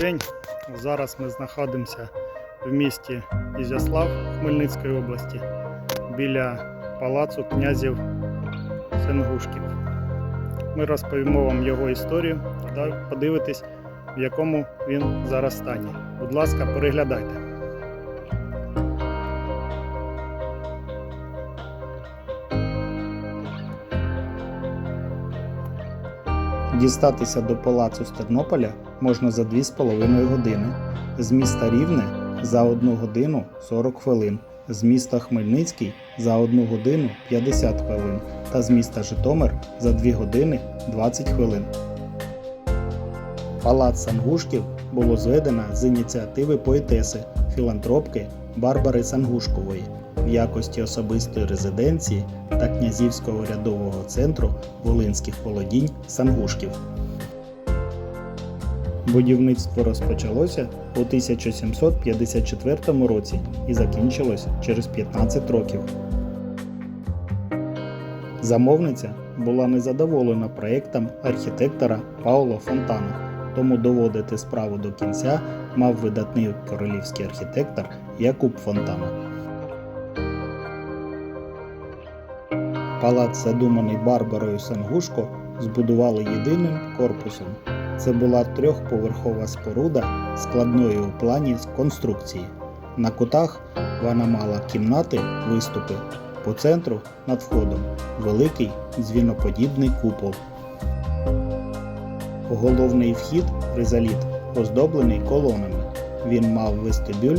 День. Зараз ми знаходимося в місті Ізяслав Хмельницької області біля палацу князів Сенгушків. Ми розповімо вам його історію та подивитись, в якому він зараз стані. Будь ласка, переглядайте. Дістатися до палацу з Тернополя можна за 2,5 години, з міста Рівне за 1 годину 40 хвилин, з міста Хмельницький за 1 годину 50 хвилин. Та з міста Житомир за 2 години 20 хвилин. Палац Сангушків було зведено з ініціативи поетеси, філантропки Барбари Сангушкової в якості особистої резиденції та князівського рядового центру Волинських володінь Сангушків. Будівництво розпочалося у 1754 році і закінчилось через 15 років. Замовниця була незадоволена проєктом архітектора Пауло Фонтана, тому доводити справу до кінця мав видатний королівський архітектор Якуб Фонтана. Палац, задуманий Барбарою Сангушко, збудували єдиним корпусом. Це була трьохповерхова споруда складної у плані з конструкції. На кутах вона мала кімнати, виступи, по центру над входом великий дзвіноподібний купол. Головний вхід ризаліт оздоблений колонами. Він мав вестибюль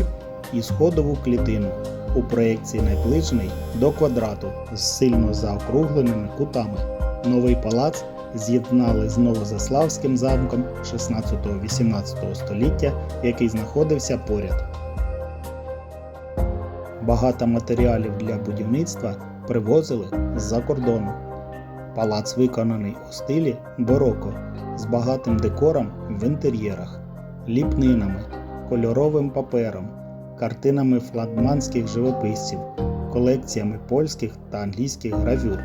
і сходову клітину у проєкції найближений до квадрату з сильно заокругленими кутами. Новий палац з'єднали з Новозаславським замком 16-18 століття, який знаходився поряд. Багато матеріалів для будівництва привозили з-за кордону. Палац виконаний у стилі бароко з багатим декором в інтер'єрах, ліпнинами, кольоровим папером, картинами флагманських живописців, колекціями польських та англійських гравюр.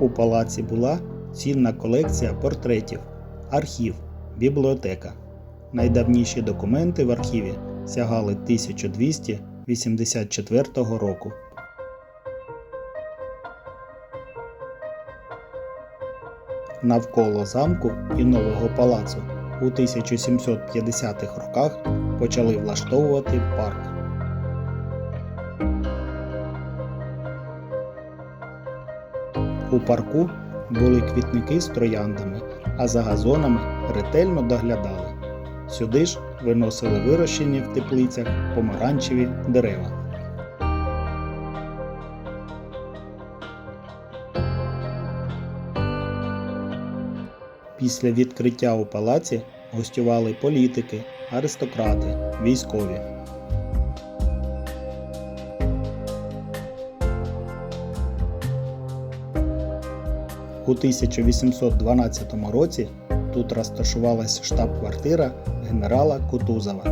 У палаці була цінна колекція портретів, архів, бібліотека. Найдавніші документи в архіві сягали 1284 року. Навколо замку і нового палацу у 1750-х роках почали влаштовувати парк. У парку були квітники з трояндами, а за газонами ретельно доглядали. Сюди ж виносили вирощені в теплицях помаранчеві дерева. Після відкриття у палаці гостювали політики, аристократи, військові. У 1812 році тут розташувалась штаб-квартира генерала Кутузова.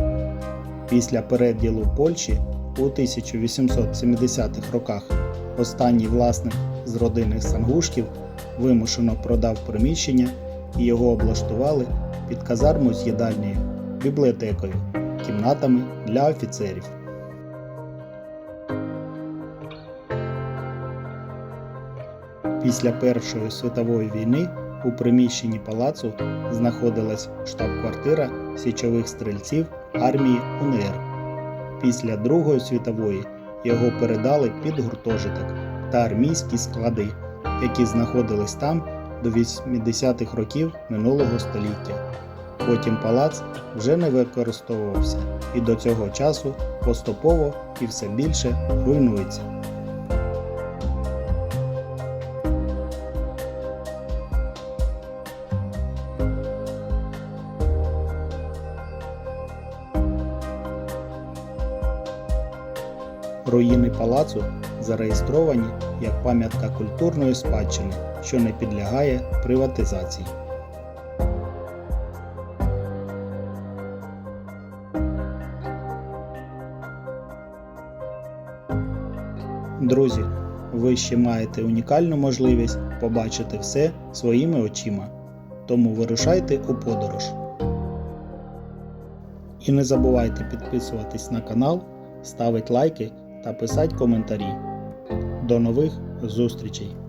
Після переділу Польщі у 1870-х роках останній власник з родини Сангушків вимушено продав приміщення і його облаштували під казарму з їдальнею, бібліотекою, кімнатами для офіцерів. Після Першої світової війни у приміщенні палацу знаходилась штаб-квартира січових стрільців армії УНР. Після Другої світової його передали під гуртожиток та армійські склади, які знаходились там до 80-х років минулого століття. Потім палац вже не використовувався і до цього часу поступово і все більше руйнується. Руїни палацу зареєстровані як пам'ятка культурної спадщини, що не підлягає приватизації. Друзі, ви ще маєте унікальну можливість побачити все своїми очима. Тому вирушайте у подорож. І не забувайте підписуватись на канал, ставити лайки та писати коментарі. До нових зустрічей!